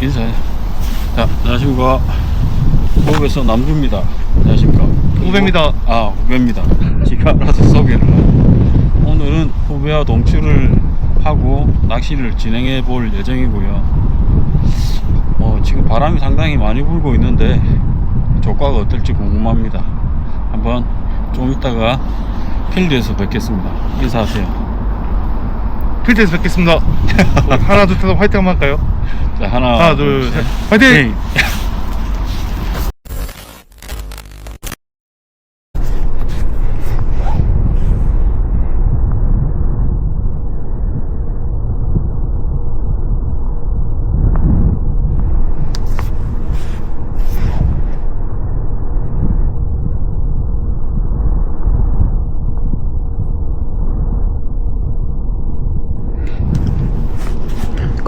인사해. 자, 안녕하십니까. 호흡에서 남주입니다. 안녕하십니까. 후배입니다. 아, 후배입니다. 제가 알아서 소개를. 오늘은 후배와 동출을 하고 낚시를 진행해 볼 예정이고요. 어, 지금 바람이 상당히 많이 불고 있는데 조과가 어떨지 궁금합니다. 한번 좀 이따가 필드에서 뵙겠습니다. 인사하세요. 필드에서 뵙겠습니다. 어, 하나 둘 셋 화이팅 한번 할까요? 자, 하나, 하나 둘 셋 화이팅! 네.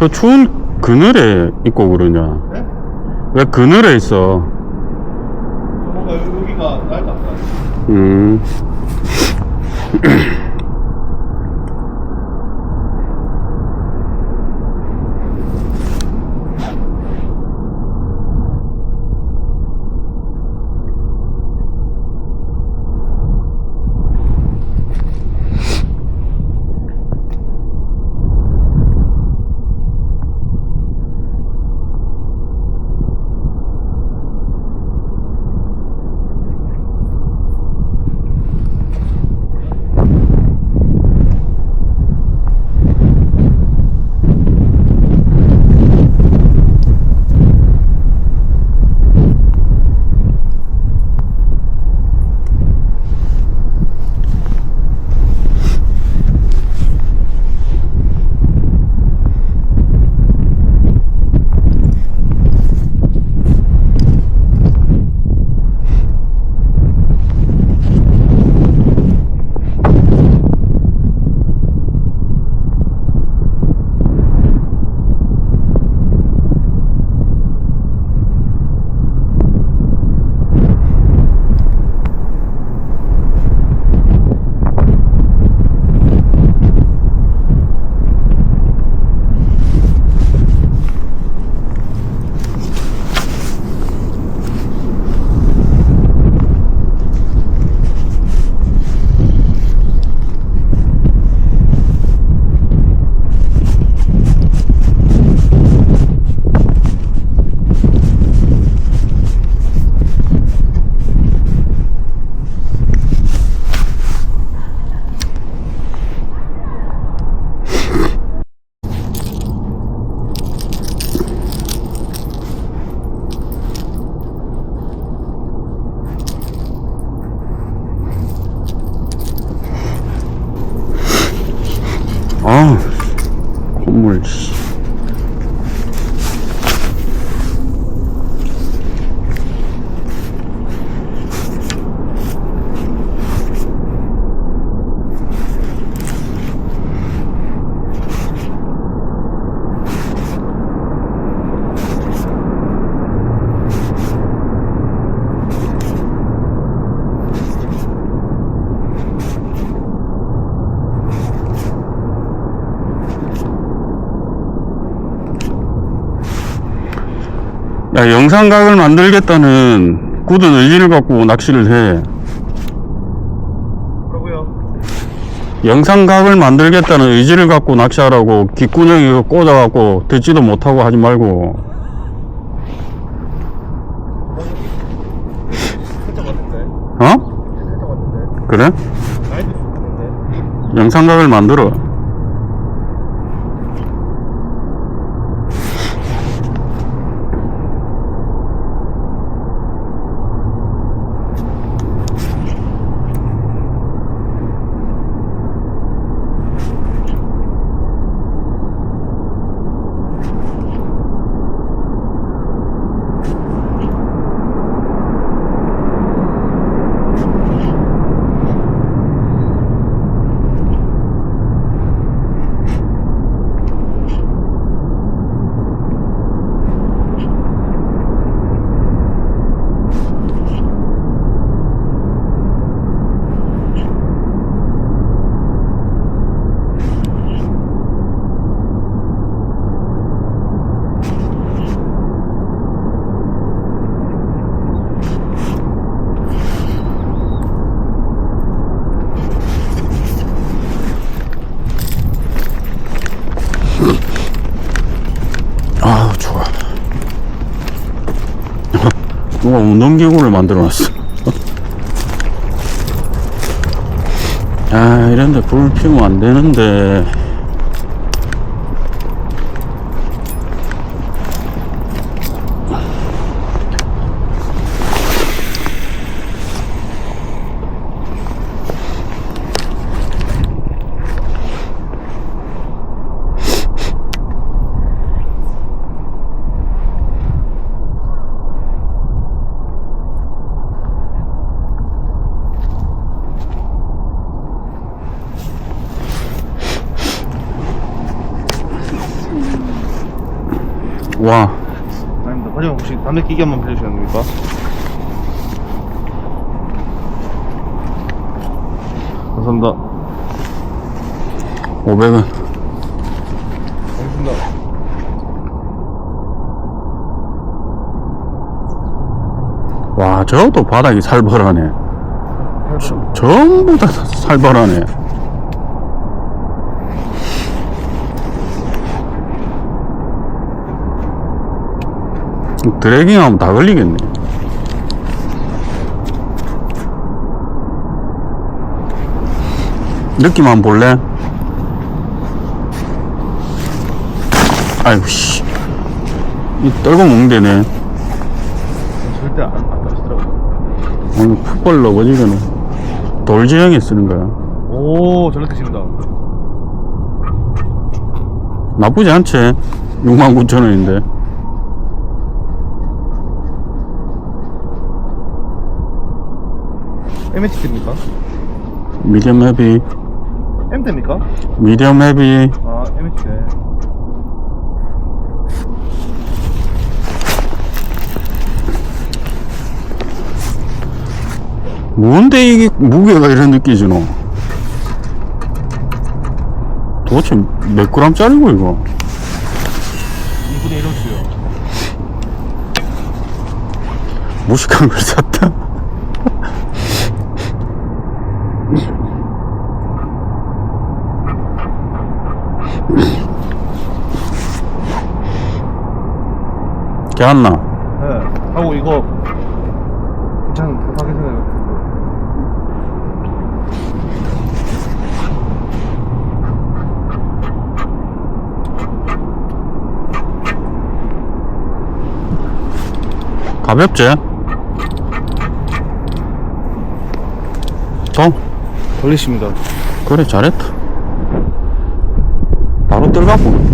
그 추운 그늘에 있고 그러냐? 네? 왜 그늘에 있어? 뭔가 여기가 것 같다. 음. 야, 영상각을 만들겠다는 굳은 의지를 갖고 낚시를 해. 그러고요. 영상각을 만들겠다는 의지를 갖고 낚시하라고 귓구녕에 꽂아갖고 듣지도 못하고 하지 말고. 살짝 왔는데. 어? 살짝 왔는데. 그래? 나이도. 영상각을 만들어. 누가 운동기구를 만들어 놨어. 아, 이런데 불 피우면 안 되는데. 와, 아닙니다. 과장 혹시 담배 끼기 한번 빌려주시면 안 됩니까? 감사합니다. 500원. 알겠습니다. 와, 저것도 바닥이 살벌하네. 저- 전부 다 살벌하네. 드래깅 하면 다 걸리겠네. 느낌 한번 볼래? 아이고, 씨. 이 떨고 먹는데네. 절대 안, 안 따시더라고요. 오늘 풋볼 넘어지거는 돌지형에 쓰는 거야. 오, 잘 느끼십니다. 나쁘지 않지? 69,000원인데. MHT입니까? 미디엄 헤비, M대입니까? 미디엄 헤비. 아, MHT. 뭔데 이게 무게가 이런 느끼지 너? 도대체 몇 그램짜리고 이거? 2분의 1호수요. 무식한 걸 샀다. 걔안나 네. 하고 이거 괜찮은 대박의 생각이 가볍지? 더 걸리십니다. 그래 잘했다 들어가고.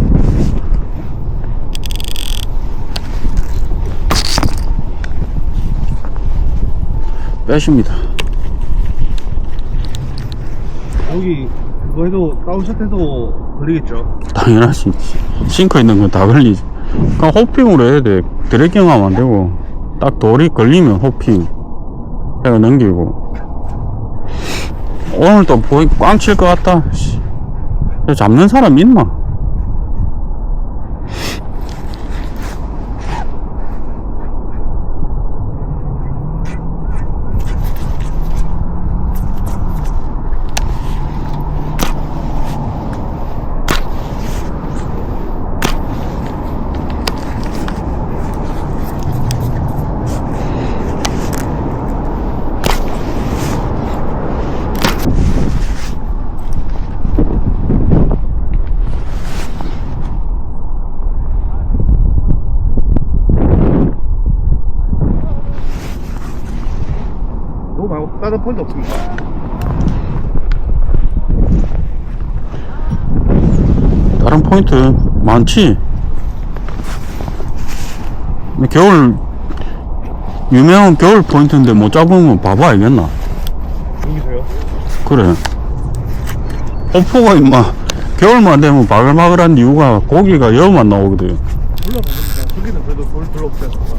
빼십니다. 여기 그거 해도 다운샷 해도 걸리겠죠? 당연하지. 싱크 있는 건 다 걸리지. 그냥 호핑으로 해야 돼. 드래깅 하면 안 되고. 딱 돌이 걸리면 호핑 해가 넘기고. 오늘 또 보이 꽝칠 것 같다. 잡는 사람 있나 다른 포인트 없습니까? 다른 포인트 많지 근데 겨울 유명한 겨울 포인트인데 못 잡으면 바보 알겠나 여기서요? 그래. 호포가 임마 겨울만 되면 바글바글한 이유가 고기가 여만 나오거든. 올라가봅니다. 거기는 그래도 돌 별로 않습니까?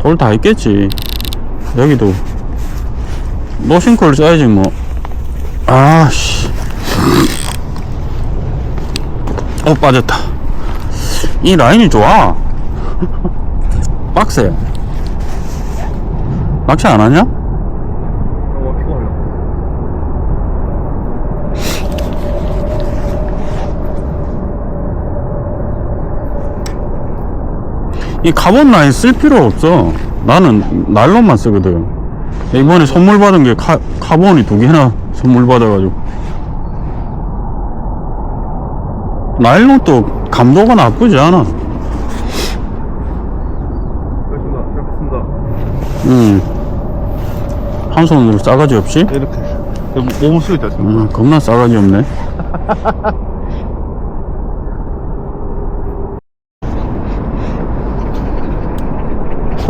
돌다 있겠지. 여기도 노싱크를 써야지 뭐. 아씨. 어 빠졌다. 이 라인이 좋아. 빡세. 낚시 안 하냐? 어, 피곤해요. 이 카본 라인 쓸 필요 없어. 나는 나일론만 쓰거든. 이번에 선물 받은 게 카, 카본이 두 개나 선물 받아가지고. 나일론도 감도가 나쁘지 않아. 음. 한 손으로 싸가지 없이? 네, 이렇게. 몸을 쓰고 있다. 음, 겁나 싸가지 없네.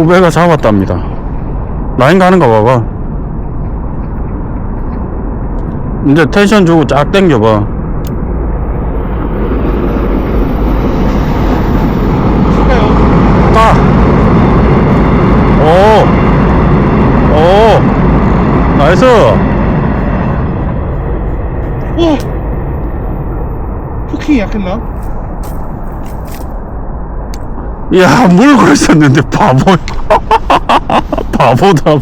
후배가 잡았답니다. 라인 가는 거 봐봐. 이제 텐션 주고 쫙 당겨봐. 가! 나이스! 오! 포킹이 약했나? 야, 물고 있었는데 바보. 바보다.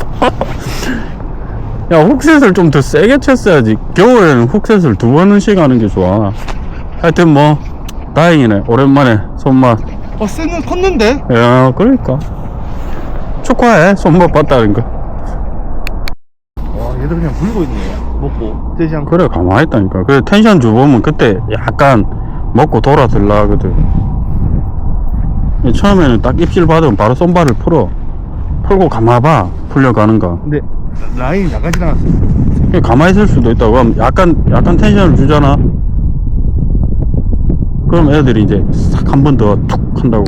야, 훅셋을 좀 더 세게 쳤어야지. 겨울에는 훅셋을 두 번씩 하는 게 좋아. 하여튼 뭐, 다행이네. 오랜만에 손맛. 어, 쎄는 컸는데? 야, 그러니까. 축하해. 손맛 봤다는 거. 와, 얘들 그냥 물고 있네. 먹고. 되지 않고. 그래, 가만히 있다니까. 그래, 텐션 줘보면 그때 약간 먹고 돌아들라 하거든. 처음에는 딱 입질 받으면 바로 손발을 풀어. 풀고 가마봐. 풀려가는 거. 근데 라인이 나가지 않았어. 그냥 가만히 있을 수도 있다고. 그럼 약간, 약간 텐션을 주잖아. 그럼 애들이 이제 싹 한 번 더 툭 한다고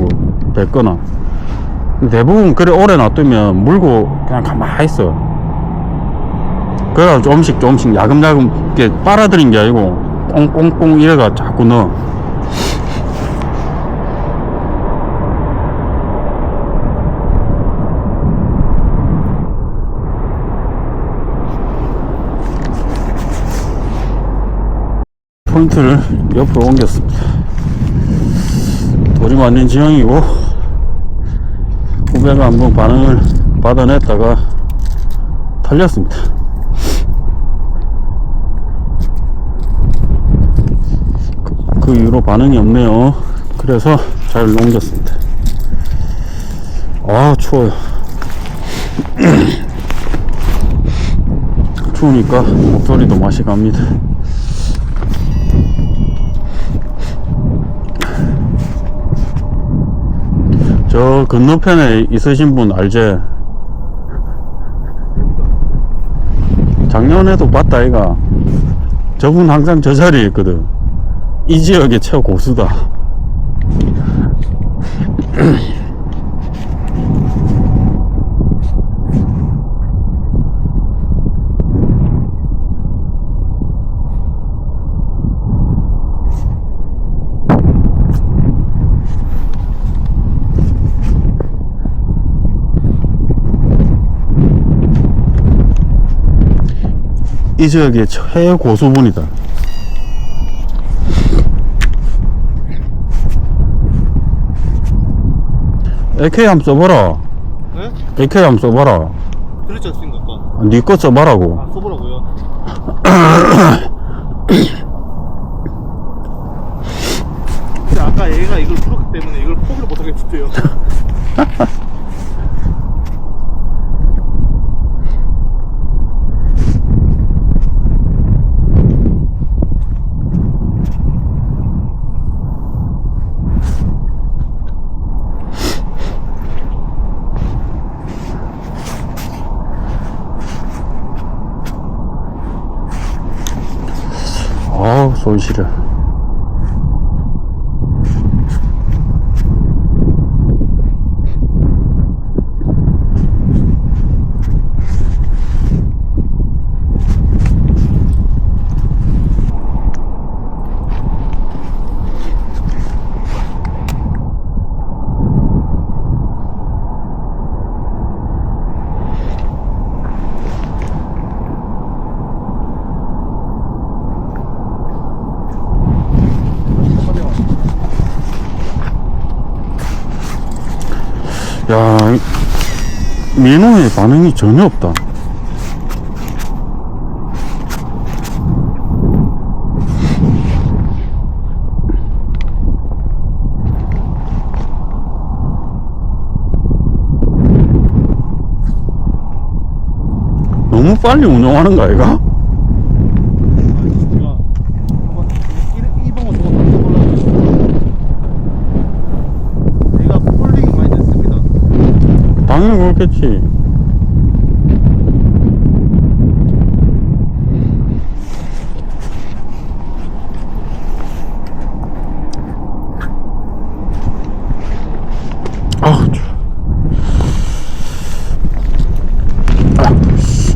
뱉거나. 대부분 그래 오래 놔두면 물고 그냥 가만히 있어. 그래가 조금씩 조금씩 야금야금 이렇게 빨아들인 게 아니고 꽁꽁꽁 이래가 자꾸 넣어. 포인트를 옆으로 옮겼습니다. 돌이 맞는 지형이고 후배가 한번 반응을 받아냈다가 탈렸습니다. 그, 그 이후로 반응이 없네요. 그래서 잘 옮겼습니다. 아 추워요. 추우니까 목소리도 맛이 갑니다. 저 건너편에 있으신 분 알제? 작년에도 봤다 아이가. 저분 항상 저 자리에 있거든. 이 지역의 최고수다 이 지역의 최고수분이다 AK 한번 써봐라 네? AK 한번 써봐라 들었지 않습니까? 니거 써봐라고 아, 써보라고요? 신호에 반응이 전혀 없다 너무 빨리 운영하는 거 아이가? 됐습니다 당연히 그렇겠지. 아우, 추워. 아, 씨.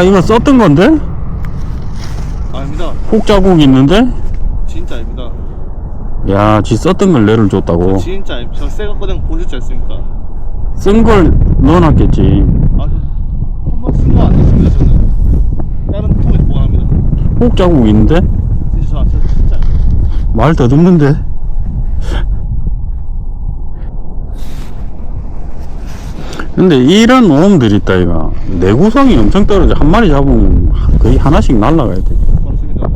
야, 이거 썼던 건데? 아닙니다 혹 자국 있는데? 진짜 아닙니다 야, 지 썼던 걸 내를 줬다고. 진짜 아닙니다 저 새거 꺼낸 거 보여줬지 않습니까 쓴 걸 넣어놨겠지. 아저한번 쓴거 아니었습니다 저는 다른 통에 보관합니다 혹 자국 있는데? 진짜 저, 저 진짜 아닙니다. 말 더듬는데? 근데 이런 오음들 있다, 이가. 내구성이 엄청 떨어져. 한 마리 잡으면 거의 하나씩 날라가야 돼. 맞습니다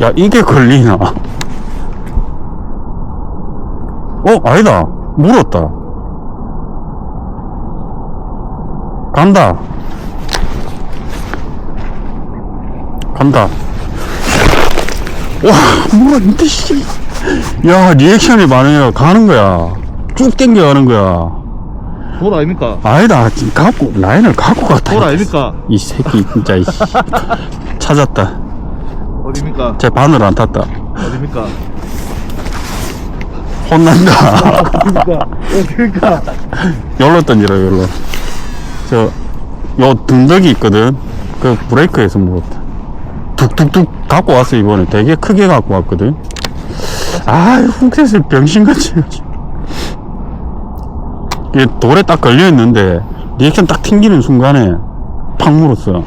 야, 이게 걸리나? 어, 아니다. 물었다. 간다. 간다. 와, 물었는데, 씨. 야, 리액션이 반응해가 가는 거야. 쭉 당겨가는 거야. 돌 아닙니까 아니다. 지금 갖고, 라인을 갖고 갔다. 돌 아닙니까 이 새끼, 진짜. 찾았다. 어딥니까 제 바늘 안 탔다. 어딥니까 혼난다. 어딥니까 어딥니까 열로 던지라, 열로. 저, 요 등덕이 있거든. 그 브레이크에서 먹었다. 툭툭툭 갖고 왔어, 이번에. 되게 크게 갖고 왔거든. 아, 훅셋을 병신같이. 이게 돌에 딱 걸려있는데, 리액션 딱 튕기는 순간에 팍 물었어.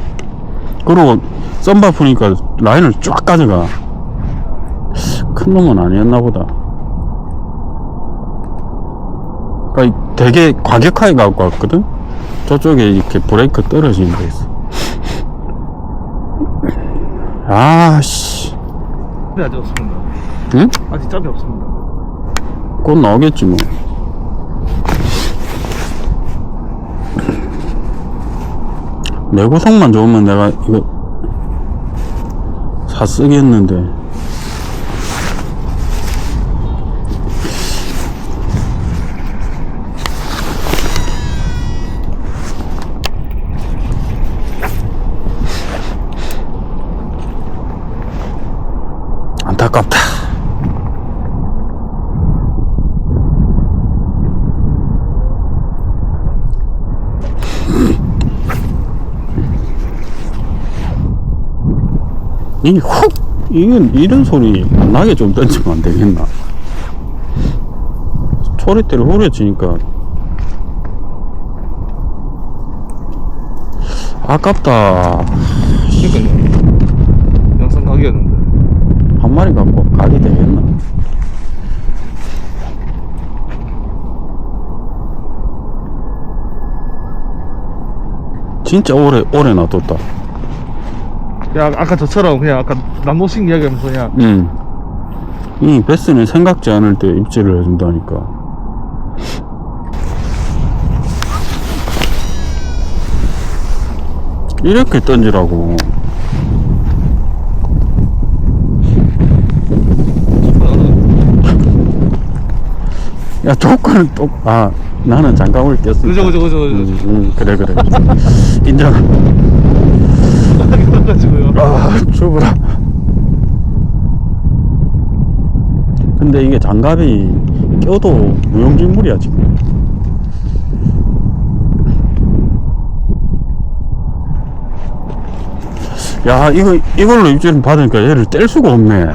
그리고 썸바 푸니까 라인을 쫙 가져가. 큰 놈은 아니었나 보다. 그러니까 되게 과격하게 갖고 왔거든? 저쪽에 이렇게 브레이크 떨어지는 데 있어. 아, 씨. 네, 아직 없습니다 응? 아직 짭이 없습니다 곧 나오겠지, 뭐. 내 구성만 좋으면 내가 이거 사 쓰겠는데. 안타깝다. 이 훅! 이건 이런 소리 안 나게 좀 던지면 안 되겠나? 소리대를 후려치니까 아깝다. 그러니까요 영상 각이었는데 한 마리 갖고 가게 되겠나? 진짜 오래 오래 놔뒀다. 야 아까 저처럼 그냥 아까 남도식 이야기하면서 그냥 응. 이 베스는 생각지 않을 때 입질을 해준다니까. 이렇게 던지라고. 야, 조건은 똑, 아, 나는 장갑을 꼈으니까. 그죠, 그죠, 그죠, 그죠. 음, 음, 그래, 그래. 인정. 그래가지고요. 아, 추브라. 근데 이게 장갑이 껴도 무용지물이야, 지금. 야, 이거, 이걸로 입질 받으니까 얘를 뗄 수가 없네.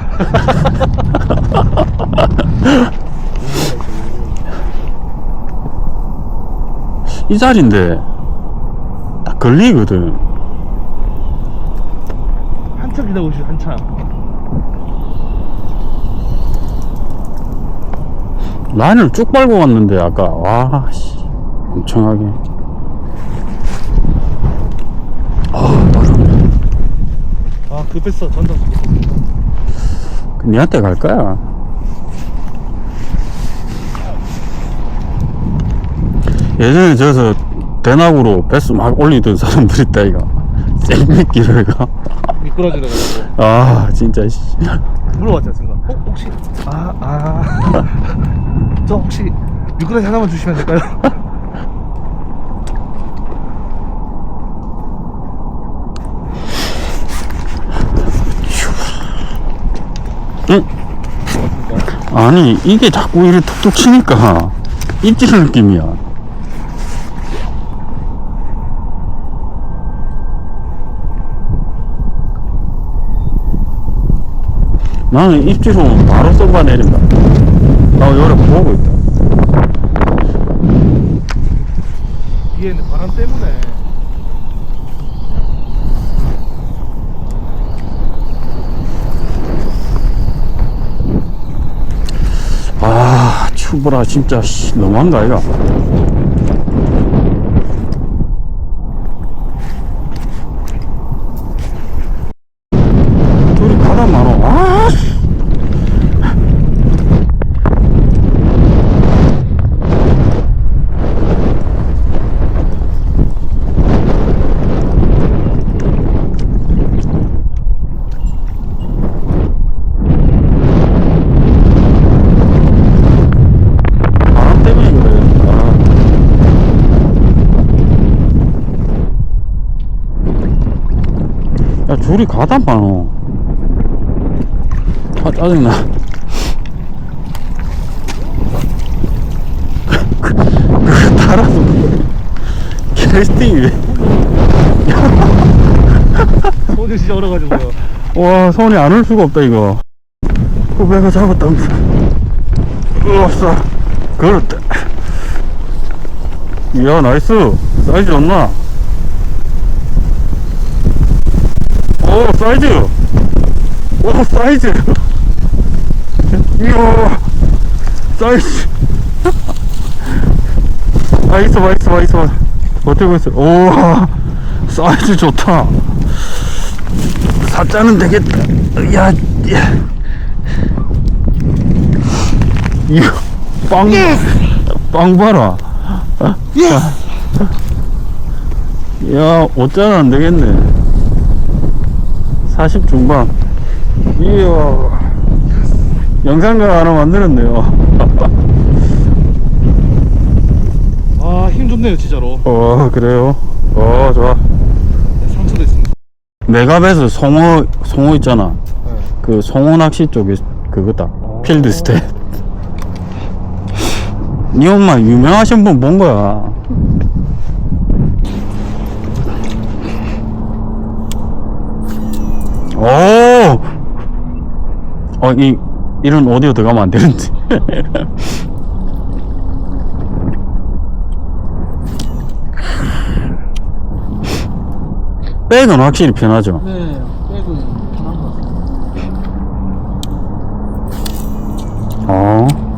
이 자리인데, 딱 걸리거든. 한참 기다리고 한참. 라인을 쭉 밟고 갔는데 아까 와 씨, 엄청하게 아 바람 아, 급했어. 전담. 그 니한테 갈 거야 예전에 저서 대나무로 배스 막 올리던 사람들 있다 이가 생미끼를 가. 미끄러지려가지고. 아 진짜 씨. 물어봤잖아, 순간. 어, 혹시, 아, 아. 저 혹시 미꾸라지 하나만 주시면 될까요? 응? 아니 이게 자꾸 이렇게 툭툭 치니까 입질의 느낌이야 나는 오면 바로 쏟아내린다. 나 여기 보고 있다. 위에는 바람 때문에. 아 추브라 진짜 씨, 너무한가 이거 둘이 가다 말어 아 씨. 바람 때문에 그래 아. 야 줄이 가다 많어 아 짜증나 그, 그 따라서 캐스팅이 왜 손이 진짜 얼어가지고요. 와 손이 안 올 수가 없다 이거 후배가 잡았다면서 으싸 그렇다 이야 나이스 사이즈 좋나 오 사이즈 오 사이즈 이야 사이즈 아 있어 봐 있어 봐 있어봐 버티고 있어 오 사이즈 좋다 사자는 되겠다. 야, 야. 이거 빵, 빵 봐라. 야, 5자는 안 되겠네. 40 중반. 이야. 영상각 하나 만들었네요. 아, 힘 좋네요, 진짜로. 어, 그래요. 어, 좋아. 상처도 있습니다. 메갑에서 송어, 송어 있잖아. 네. 그 송어 낚시 쪽에 그거다 필드 스텝 니 엄마 유명하신 분 본 거야 오! 어, 이, 이런 오디오 들어가면 안 되는데. 백은 확실히 편하죠. 네, 빼고 편한 것 같아요. 어.